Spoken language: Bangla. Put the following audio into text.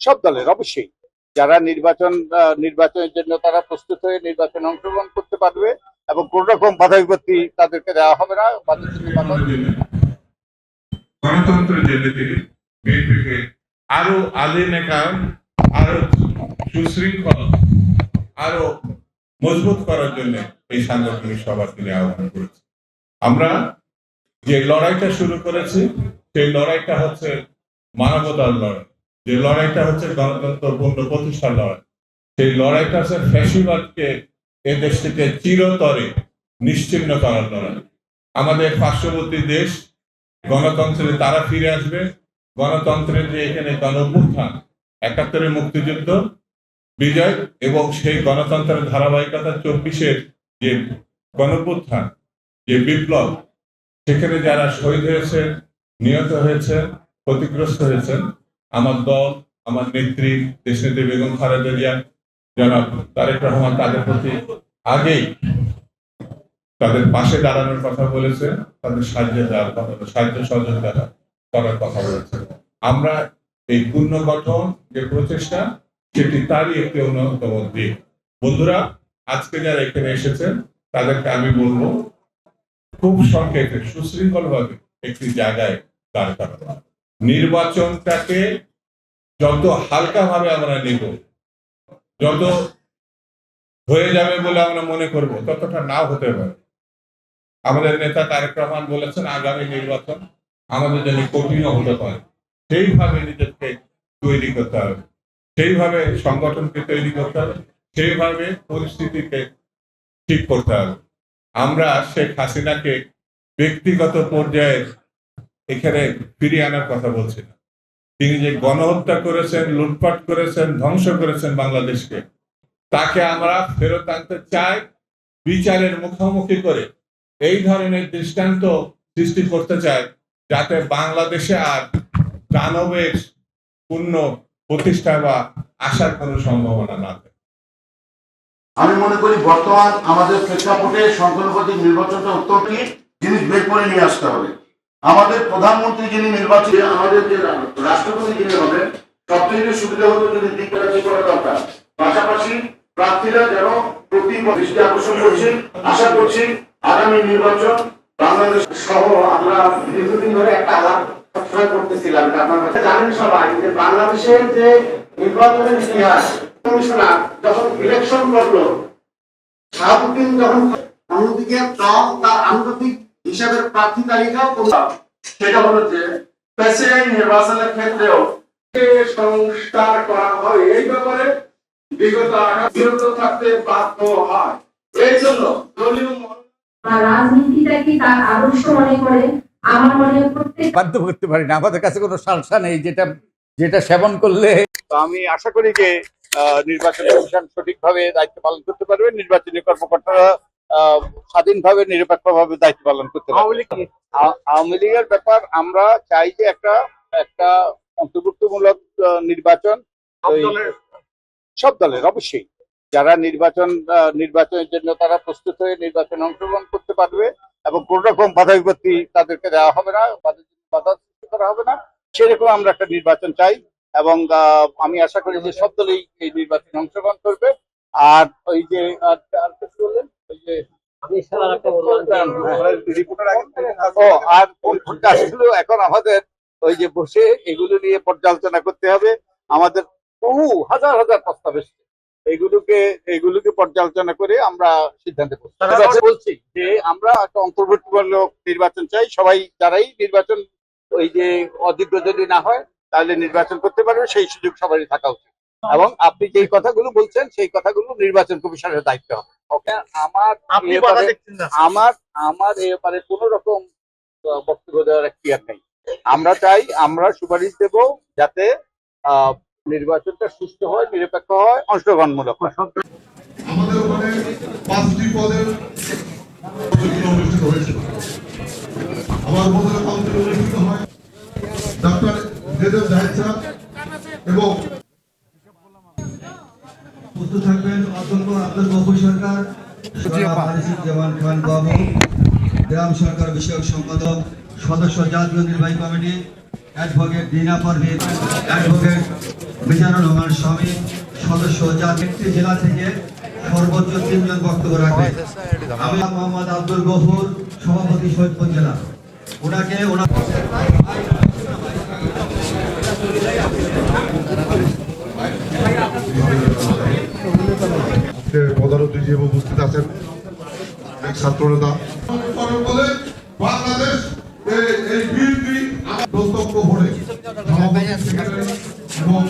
সব দলের অবশ্যই। যারা নির্বাচন আহ, নির্বাচনের জন্য তারা প্রস্তুত হয়ে নির্বাচনে অংশগ্রহণ করতে পারবে এবং কোন রকম বাধা বিপত্তি তাদেরকে দেওয়া হবে না। গণতন্ত্রের জেলে থেকে বিএনপিকে আরও আধুনিকায়ন আরও সুশৃঙ্খল আরও মজবুত করার জন্য এই সাংগঠনিক সভা তিনি আহ্বান করেছে আমরা যে লড়াইটা শুরু করেছি সেই লড়াইটা হচ্ছে মানবতার লড়াই। যে লড়াইটা হচ্ছে গণতন্ত্র পূর্ণ প্রতিষ্ঠার লড়াই। সেই লড়াইটা হচ্ছে ফ্যাসিবাদকে এ দেশ থেকে চিরতরে নিশ্চিহ্ন করার লড়াই। আমাদের পার্শ্ববর্তী দেশ গণতন্ত্রে তারা ফিরে আসবে। গণতন্ত্রের যে এখানে গণঅভ্যুত্থান, একাত্তরের মুক্তিযুদ্ধ, বিজয় এবং সেই গণতন্ত্রের ধারাবাহিকতা চব্বিশের যে গণঅভ্যুত্থান, যে বিপ্লব, সেখানে যারা শহীদ হয়েছে, নিহত হয়েছে ক্ষতিগ্রস্ত হয়েছেন। আমার দল, আমার নেত্রী, দেশনেত্রী বেগম খালেদা জনাব তারেক রহমান তাদের প্রতি আগেই তাদের পাশে দাঁড়ানোর কথা বলেছে, তাদের সাহায্য দেওয়ার কথা, সাহায্য সহযোগিতা করার কথা বলেছে। আমরা এই পুনর্গঠন যে প্রচেষ্টা, সেটি তারই একটি অন্যতম দিক। বন্ধুরা, আজকে যারা এখানে এসেছেন, তাদেরকে আমি বলব, খুব সংক্ষেপে সুশৃঙ্খল ভাবে একটি জায়গায় দাঁড় করানো। নির্বাচনটাকে যত হালকা ভাবে আমরা নেব, যত হয়ে যাবে বলে আমরা মনে করব, ততটা নাও হতে পারে। আমাদের নেতা তারেক রহমান বলেছেন, আগামী নির্বাচন আমাদের জন্য কঠিনও হতে পারে। সেইভাবে নিজেকে তৈরি করতে হবে, সেইভাবে সংগঠনকে তৈরি করতে হবে, সেইভাবে পরিস্থিতিকে ঠিক করতে হবে। আমরা শেখ হাসিনাকে ব্যক্তিগত পর্যায়ে এখানে ফিরিয়ে আনার কথা বলছি না। তিনি যে গণহত্যা করেছেন, লুটপাট করেছেন, ধ্বংস করেছেন বাংলাদেশকে, তাকে আমরা ফেরত আনতে চাই বিচারের মুখোমুখি করে। এই ধরনের দৃষ্টান্ত সৃষ্টি করতে চাই যাতে বাংলাদেশে আর দানবের পূর্ণ প্রতিষ্ঠা বা আসার কোনো সম্ভাবনা না থাকে। আমি মনে করি বর্তমান আমাদের প্রেক্ষাপটে সংখ্যানুপাতিক নির্বাচনটা অত্যন্ত জিনিস বের করে নিয়ে আসতে হবে। আমাদের প্রধানমন্ত্রী যিনি নির্বাচিত আমাদের যে রাষ্ট্রপতি যিনি হবেন সবচেয়ে সুবিধা হতো যদি দিক রাজি করা দরকার। পাশাপাশি প্রার্থীরা যেন প্রতি দৃষ্টি আকর্ষণ করছি। আশা করছি আগামী নির্বাচন বাংলাদেশ সহ আমরা দীর্ঘদিন ধরে একটা আলাপ করতেছিলাম। আপনারা জানেন সবাই যে বাংলাদেশের যে নির্বাচনের ইতিহাস, কমিশনার যখন ইলেকশন করল, শাহাবুদ্দিন যখন অন্যদিকে তার আন্তর্জাতিক হিসাবের প্রার্থী তালিকাও। সেটা হলো যে প্রেসিডেন্ট নির্বাচনের ক্ষেত্রেও সংস্কার করা হয়। এই ব্যাপারে বিগত বিরত থাকতে বাধ্য হয়। এই জন্য দলীয় রাজনীতিটাকে তার আদর্শ মনে করে? আমার মনে প্রত্যেক বাধ্য করতে পারি না। আমাদের কাছে কোনো সালসা নেই যেটা যেটা সেবন করলে তো আমি আশা করি যে আহ, নির্বাচন কমিশন সঠিকভাবে দায়িত্ব পালন করতে পারবে। নির্বাচনী কর্মকর্তারা স্বাধীনভাবে নিরপেক্ষভাবে দায়িত্ব পালন করতে পারবে। আওয়ামী লীগের ব্যাপার আমরা চাই যে একটা একটা অন্তর্ভুক্তমূলক নির্বাচন। সব দলের? অবশ্যই। যারা নির্বাচন নির্বাচনের জন্য তারা প্রস্তুত হয়ে নির্বাচনে অংশগ্রহণ করতে পারবে এবং কোন রকম বাধা বিপত্তি তাদেরকে দেওয়া হবে না বাধা বাধা সৃষ্টি করা হবে না। সেরকম আমরা একটা নির্বাচন চাই এবং আহ, আমি আশা করি যে সব দলই এই নির্বাচনে অংশগ্রহণ করবে। আর ওই যে, আর কোন কাজগুলো এখন আমাদের ওই যে বসে এগুলো নিয়ে পর্যালোচনা করতে হবে। আমাদের বহু হাজার হাজার প্রস্তাব এসছে। এগুলোকে এগুলোকে পর্যালোচনা করে আমরা সিদ্ধান্তে বলছি যে আমরা একটা অন্তর্ভুক্তিমূলক নির্বাচন চাই। সবাই যারাই নির্বাচন ওই যে অযোগ্য যদি না হয়, তাহলে নির্বাচন করতে পারবে। সেই সুযোগ সবারই থাকা উচিত। এবং আপনি যেই কথাগুলো বলছেন সেই কথাগুলো নির্বাচন কমিশনের দায়িত্ব হবে। ওকে আমার আমার আমার এ ব্যাপারে কোন রকম আহ, বক্তব্য দেওয়ার এখতিয়ার নেই। আমরা চাই আমরা সুপারিশ দেব যাতে আহ, নির্বাচনটা সুস্থ হয় নিরপেক্ষ হয় অংশগ্রহণমূলক হয়। আমাদের ওখানে পাঁচটি পদের অনুষ্ঠিত হয়েছিল আমার বন্ধুরা কাউন্সিল অনুষ্ঠিত হয় ডক্টর জেদেব জাহিদ সাহেব এবং থাকবেন অধ্যক্ষ আব্দুল গফুর সরকার জামান খান বাবু গ্রাম সরকার বিষয়ক সম্পাদক সদস্য জাতীয় নির্বাহী committee advocate Dina Parvin advocate Mizanur Rahman স্বামী সদস্য যা একটি জেলা থেকে সর্বোচ্চ তিনজন বক্তব্য রাখবেন। আমি মোহাম্মদ আব্দুল গফুর সভাপতি শহীদপুর জেলা। ওনাকে ওনার আজকে প্রধান অতিথি হিসেবে উপস্থিত আছেন এক ছাত্র নেতা। বলে বাংলাদেশ এই- আমার এবং